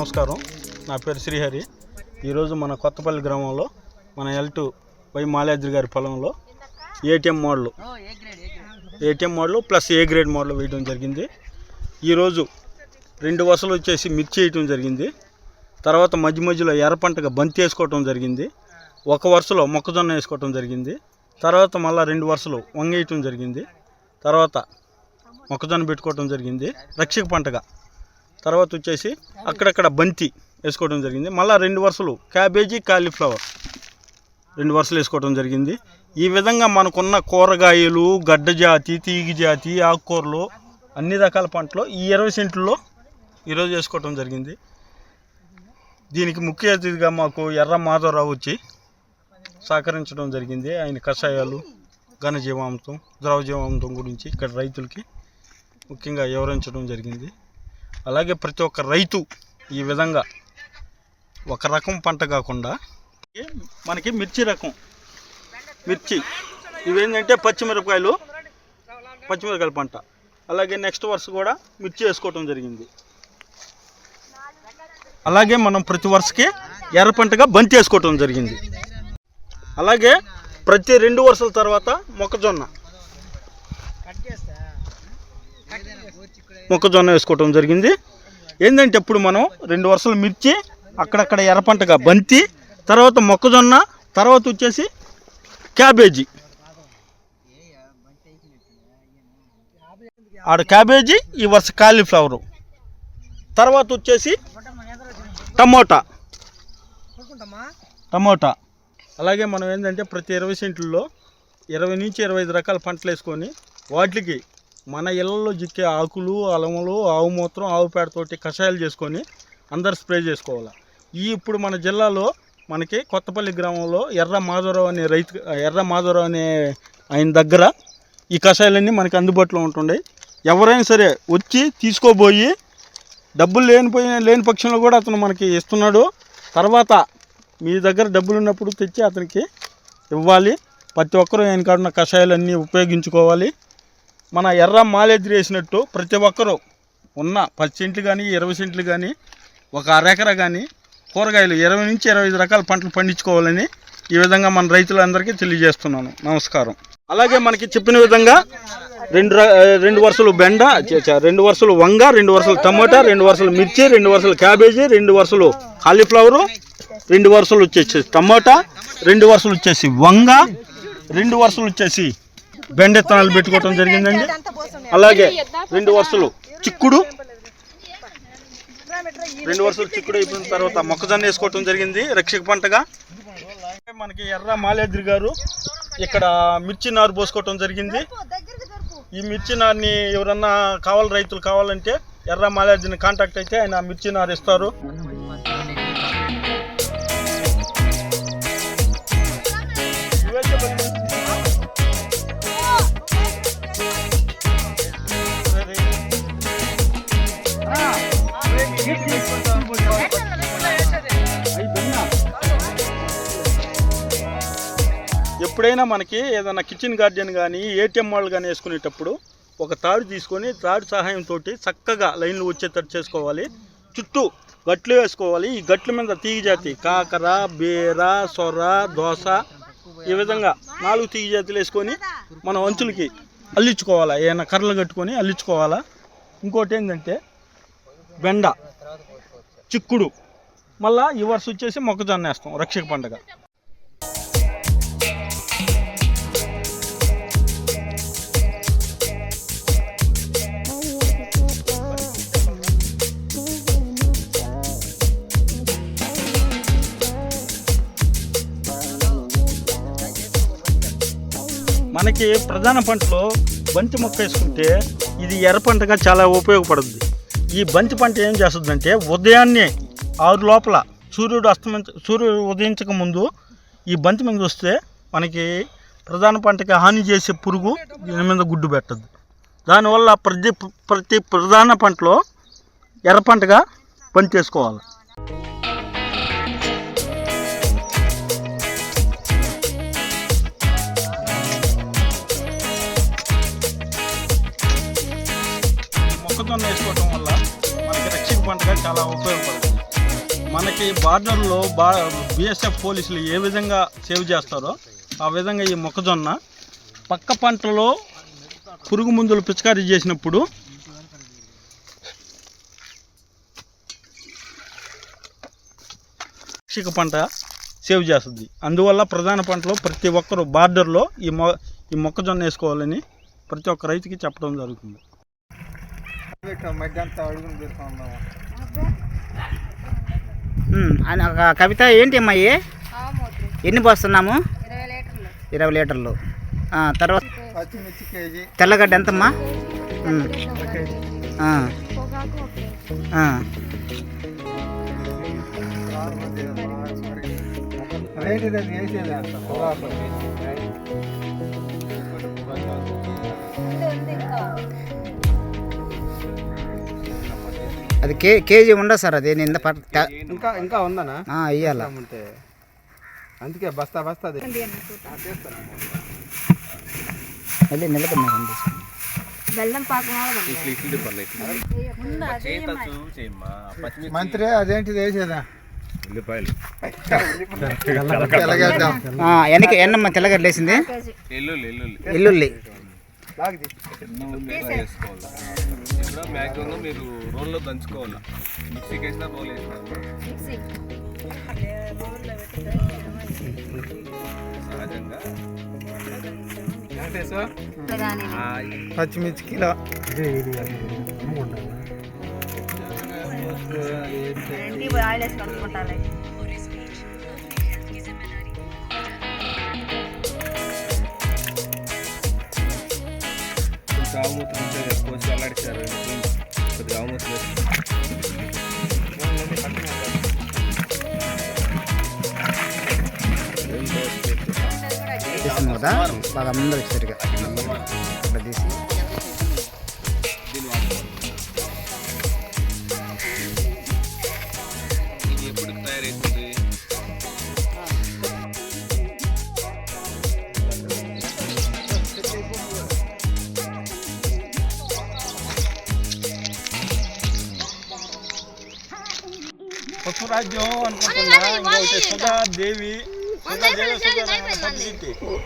నమస్కారం. నా పేరు శ్రీహరి. ఈరోజు మన కొత్తపల్లి గ్రామంలో మన ఎల్టు వై మాలాద్రి గారి పొలంలో ATM model. ATM model plus A grade model వేయడం జరిగింది. ఈరోజు రెండు వరుసలు వచ్చేసి మిర్చి వేయటం జరిగింది. తర్వాత మధ్య మధ్యలో ఎర్ర పంటగా బంతి వేసుకోవటం జరిగింది. ఒక వరుసలో మొక్కజొన్న వేసుకోవటం జరిగింది. తర్వాత మళ్ళీ రెండు వరుసలు వంగేయటం జరిగింది. తర్వాత మొక్కజొన్న పెట్టుకోవటం జరిగింది. రక్షక పంటగా తర్వాత వచ్చేసి అక్కడక్కడ బంతి వేసుకోవడం జరిగింది. మళ్ళీ రెండు వరుసలు క్యాబేజీ కాలీఫ్లవర్ రెండు వరుసలు వేసుకోవడం జరిగింది. ఈ విధంగా మనకున్న కూరగాయలు గడ్డ జాతి తీగ జాతి ఆకుకూరలు అన్ని రకాల పంటలు ఈ ఇరవై సెంట్లలో ఈరోజు వేసుకోవటం జరిగింది. దీనికి ముఖ్య అతిథిగా మాకు ఎర్ర మాధవరావు వచ్చి సహకరించడం జరిగింది. ఆయన కషాయాలు ఘనజీవామృతం ద్రవజీవామృతం గురించి ఇక్కడ రైతులకి ముఖ్యంగా వివరించడం జరిగింది. అలాగే ప్రతి ఒక్క రైతు ఈ విధంగా ఒక రకం పంట కాకుండా మనకి మిర్చి రకం. మిర్చి. ఇవేంటంటే పచ్చిమిరపకాయలు పచ్చిమిరపకాయల పంట. అలాగే నెక్స్ట్ వర్ష కూడా మిర్చి వేసుకోవటం జరిగింది. అలాగే మనం ప్రతి వరుసకి ఎర్ర పంటగా బంతి వేసుకోవటం జరిగింది. అలాగే ప్రతి రెండు వరుసల తర్వాత మొక్కజొన్న. మొక్కజొన్న వేసుకోవటం జరిగింది. ఏంటంటే ఇప్పుడు మనం రెండు వరుసలు మిర్చి అక్కడక్కడ ఎర్ర పంటగా బంతి తర్వాత మొక్కజొన్న తర్వాత వచ్చేసి క్యాబేజీ. ఆడ క్యాబేజీ ఈ వరుస కాలీఫ్లవరు. తర్వాత వచ్చేసి టమోటా. టమోటా. అలాగే మనం ఏంటంటే ప్రతి ఇరవై సెంట్లలో ఇరవై నుంచి ఇరవై ఐదు రకాల పంటలు వేసుకొని వాటికి మన ఇళ్ళల్లో జిక్కే ఆకులు అలములు ఆవు మూత్రం ఆవు పేడతోటి కషాయాలు చేసుకొని అందరు స్ప్రే చేసుకోవాలి. ఈ ఇప్పుడు మన జిల్లాలో మనకి కొత్తపల్లి గ్రామంలో ఎర్ర మాధవరావు అనే రైతు ఎర్ర మాధవరావు అనే ఆయన దగ్గర ఈ కషాయాలన్నీ మనకి అందుబాటులో ఉంటుండే. ఎవరైనా సరే వచ్చి తీసుకోబోయి డబ్బులు లేనిపోయిన లేని పక్షంలో కూడా అతను మనకి ఇస్తున్నాడు. తర్వాత మీ దగ్గర డబ్బులు ఉన్నప్పుడు తెచ్చి అతనికి ఇవ్వాలి. ప్రతి ఒక్కరూ ఆయన కాడున్న కషాయాలన్నీ ఉపయోగించుకోవాలి. మన ఎర్ర మాలేద్రి వేసినట్టు ప్రతి ఒక్కరూ ఉన్న పది సెంట్లు కానీ ఇరవై సెంట్లు కానీ ఒక అరెకర కానీ కూరగాయలు ఇరవై నుంచి ఇరవై ఐదు రకాల పంటలు పండించుకోవాలని ఈ విధంగా మన రైతులందరికీ తెలియజేస్తున్నాను. నమస్కారం. అలాగే మనకి చెప్పిన విధంగా రెండు రెండు వరుసలు బెండ రెండు వరుసలు వంగ రెండు వరుసలు టమోటా రెండు వరుసలు మిర్చి రెండు వరుసలు క్యాబేజీ రెండు వరుసలు కాలీఫ్లవరు రెండు వరుసలు వచ్చేసి టమోటా రెండు వరుసలు వచ్చేసి వంగ రెండు వరుసలు వచ్చేసి బెండ విత్తనాలు పెట్టుకోవటం జరిగిందండి. అలాగే రెండు వరుసలు. చిక్కుడు. రెండు వరుసలు చిక్కుడు అయిపోయిన తర్వాత మొక్కజొన్న వేసుకోవటం జరిగింది రక్షక పంటగా. మనకి ఎర్ర మాలేద్రి గారు ఇక్కడ మిర్చి నారు పోసుకోవటం జరిగింది. ఈ మిర్చి నారుని ఎవరన్నా కావాలి రైతులు కావాలంటే ఎర్ర మాలేద్రిని కాంటాక్ట్ అయితే ఆయన మిర్చి నారు ఇస్తారు. ఎప్పుడైనా మనకి ఏదైనా కిచెన్ గార్డెన్ కానీ ఏటీఎం వాళ్ళు కానీ వేసుకునేటప్పుడు ఒక తాడు తీసుకొని తాడు సహాయంతో చక్కగా లైన్లు వచ్చేటట్టు చేసుకోవాలి. చుట్టూ గట్లు వేసుకోవాలి. ఈ గట్ల మీద తీగ జాతి కాకర బీర సొర దోస ఈ విధంగా నాలుగు తీగజాతులు వేసుకొని మన వంచులకి అల్లించుకోవాలా? ఏమైనా కర్రలు కట్టుకొని అల్లించుకోవాలా? ఇంకోటి ఏంటంటే బెండ చిక్కుడు. మళ్ళా ఈ వరుస వచ్చేసి మొక్కజొన్న వేస్తాం రక్షక పండుగ. మనకి ప్రధాన పంటలో బంతి మొక్క వేసుకుంటే ఇది ఎర్ర పంటగా చాలా ఉపయోగపడుతుంది ఈ బంతి పంట ఏం చేస్తుందంటే ఉదయాన్నే ఆరు లోపల సూర్యుడు అస్తమించ సూర్యుడు ఉదయించక ముందు ఈ బంతి మీద వస్తే మనకి ప్రధాన పంటకి హాని చేసే పురుగు దీని మీద గుడ్డు పెట్టద్దు. దానివల్ల ప్రతి ప్రతి ప్రధాన పంటలో ఎర్ర పంటగా పని చేసుకోవాలి మనకి బార్డర్లో బా బిఎస్ఎఫ్ పోలీసులు ఏ విధంగా సేవ్ చేస్తారో ఆ విధంగా ఈ మొక్కజొన్న పక్క పంటలో పురుగు మందులు పిచికారీ చేసినప్పుడు వార్షిక పంట సేవ్ చేస్తుంది. అందువల్ల ప్రధాన పంటలో ప్రతి ఒక్కరు బార్డర్లో ఈ మొ ఈ మొక్కజొన్న వేసుకోవాలని ప్రతి ఒక్క రైతుకి చెప్పడం జరుగుతుంది. ఒక కవిత ఏంటి అమ్మాయి ఎన్ని పోస్తున్నాము? ఇరవై లీటర్లు. ఇరవై లీటర్లు. ఆ, తర్వాత తెల్లగడ్డ ఎంతమ్మా. రేట్ అది కే కేజీ ఉండదు సార్ అది? నింద ఇంకా ఇంకా ఉందనా? ఆ, ఇయ్యాల. ఉంటే. అందుకే బస్తా బస్తా. మళ్ళీ నిలబడినా బెల్లం. మంత్రి అదేంటిది వేసేదా? ఆ, ఎన్నికి ఎన్నమ్మా తెల్లగడ్డ వేసింది కేజీ. ఎల్లుల్లి ఇప్పుడు మ్యాక్సిమం మీరు రోల్లో దంచుకోవాలి మిక్సీకి వేసినా రోల్ వేసినా సహజంగా పచ్చిమిర్చి కిలో ఏంటి ఆయిల్ వేసి తీస్తున్నాం కదా బాగా అందరూ వచ్చారు ఇక. ఇట్లా తీసి దీన్ని వాడుకోవాలి ఇది ఎప్పుడు తయారవుతుంది పశురాజ్యం అనుకుంటున్నా ఇంకొకటి సుధా దేవి సుధా దేవి సుధా పద్ధతి